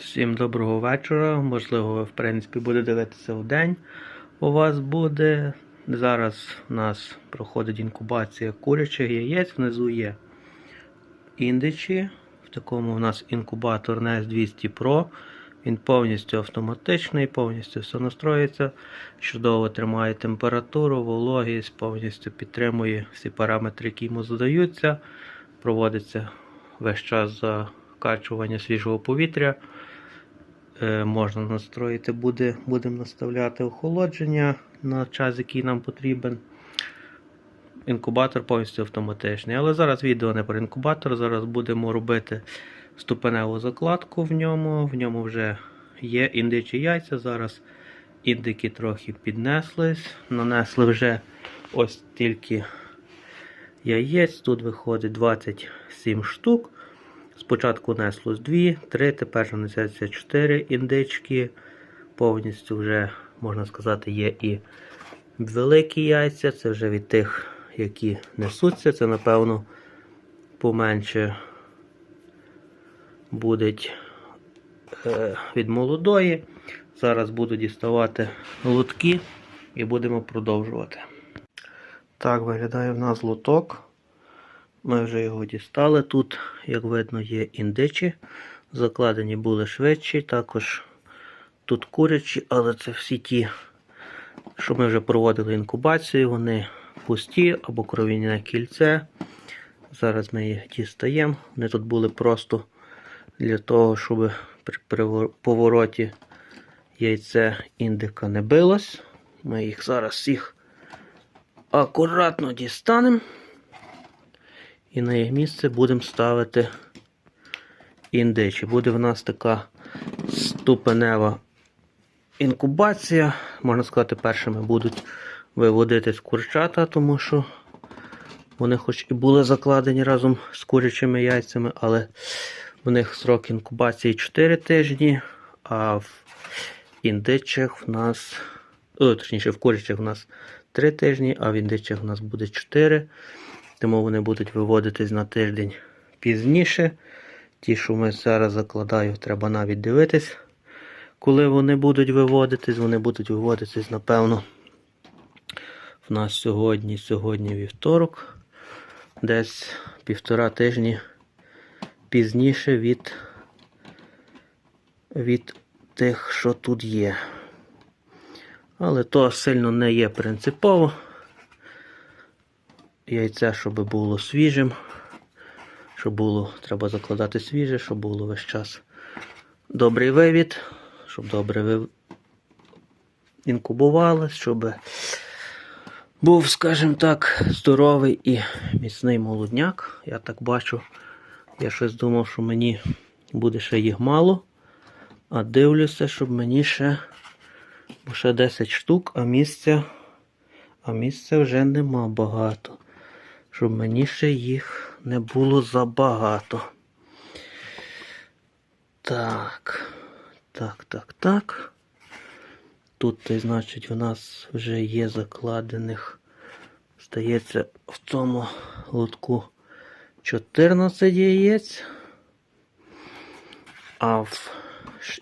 Всім доброго вечора. Можливо, ви в принципі буде дивитися в день. У вас буде. Зараз у нас проходить інкубація курячих яєць. Внизу є індичі. В такому у нас інкубатор NES 200 Pro. Він повністю автоматичний, повністю все настроїться. Чудово тримає температуру, вологість, повністю підтримує всі параметри, які йому задаються. Проводиться весь час закачування свіжого повітря. Е, можна настроїти, буде, будемо наставляти охолодження на час, який нам потрібен. Інкубатор повністю автоматичний. Але зараз відео не про інкубатор. Зараз будемо робити ступеневу закладку в ньому. В ньому вже є індичі яйця. Зараз індики трохи піднеслись. Нанесли вже ось тільки яєць. Тут виходить 27 штук. Спочатку неслось 2, 3, тепер несеться 4 індички. Повністю вже, можна сказати, є і великі яйця. Це вже від тих, які несуться. Це, напевно, поменше буде від молодої. Зараз буду діставати лотки і будемо продовжувати. Так, виглядає в нас лоток. Ми вже його дістали. Тут, як видно, є індичі. Закладені були швидші, також тут курячі, але це всі ті, що ми вже проводили інкубацію, вони пусті або кров'яне кільце. Зараз ми їх дістаємо. Вони тут були просто для того, щоб при повороті яйце індика не билось. Ми їх зараз всіх акуратно дістанемо. І на їх місце будемо ставити індичі. Буде в нас така ступенева інкубація. Можна сказати, першими будуть виводитись курчата, тому що вони хоч і були закладені разом з курячими яйцями, але в них срок інкубації 4 тижні, а в індичих в нас, точніше, в курячих в нас 3 тижні, а в індичих в нас буде 4 тому вони будуть виводитись на тиждень пізніше. Ті, що ми зараз закладаю, треба навіть дивитись, коли вони будуть виводитись. Вони будуть виводитись, напевно, в нас сьогодні, сьогодні вівторок, десь півтора тижні пізніше від, від тих, що тут є. Але то сильно не є принципово яйця, щоб було свіжим. Щоб було, треба закладати свіже, щоб було весь час добрий вивід, щоб добре ви... щоб був, скажімо так, здоровий і міцний молодняк. Я так бачу, я щось думав, що мені буде ще їх мало. А дивлюся, щоб мені ще, ще 10 штук, а місця, а місця вже нема багато щоб мені ще їх не було забагато. Так, так, так, так. Тут, значить, у нас вже є закладених, здається, в цьому лотку 14 яєць. А в,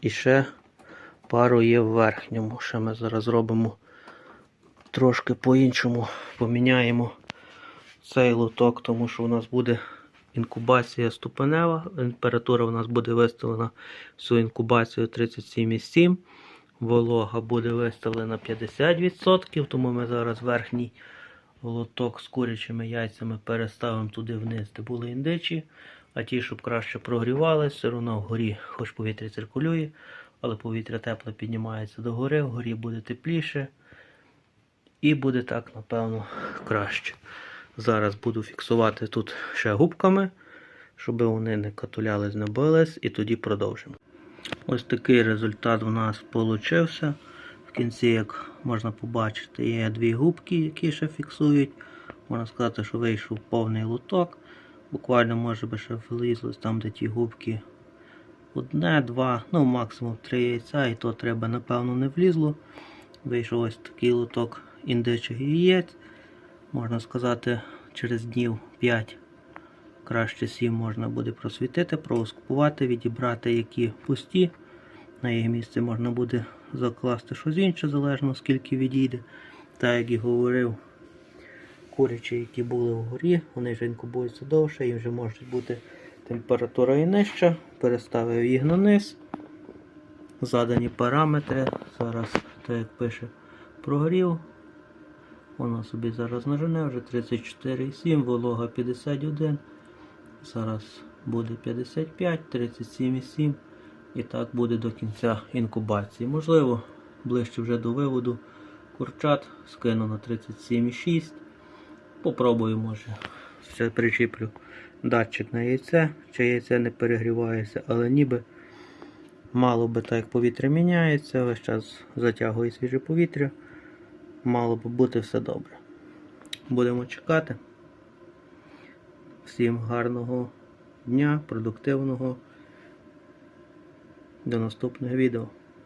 і ще пару є в верхньому. Ще ми зараз зробимо трошки по-іншому, поміняємо цей лоток, тому що у нас буде інкубація ступенева. Температура у нас буде виставлена всю інкубацію 37,7. Волога буде виставлена 50%, тому ми зараз верхній лоток з курячими яйцями переставимо туди вниз, де були індичі. А ті, щоб краще прогрівалися, все одно вгорі, хоч повітря циркулює, але повітря тепле піднімається догори, вгорі буде тепліше. І буде так, напевно, краще. Зараз буду фіксувати тут ще губками, щоб вони не катулялись, не бились, і тоді продовжимо. Ось такий результат у нас вийшов. В кінці, як можна побачити, є дві губки, які ще фіксують. Можна сказати, що вийшов повний лоток. Буквально може би ще влізлось там, де ті губки. Одне, два, ну максимум три яйця, і то треба, напевно, не влізло. Вийшов ось такий лоток індичих яєць можна сказати, через днів 5, краще 7 можна буде просвітити, проскупувати, відібрати які пусті, На їх місце можна буде закласти щось інше, залежно скільки відійде. Так як і говорив, курячі, які були вгорі, вони ж інкубуються довше, їм вже може бути температура і нижча. Переставив їх на низ. Задані параметри. Зараз, так як пише, прогрів. Воно собі зараз нажене вже 34,7, волога 51. Зараз буде 55, 37,7. І так буде до кінця інкубації. Можливо, ближче вже до виводу курчат скину на 37,6. Попробую, може. Ще причіплю датчик на яйце, чи яйце не перегрівається, але ніби мало би так як повітря міняється, весь час затягує свіже повітря. Мало би бути все добре. Будемо чекати. Всім гарного дня, продуктивного. До наступного відео.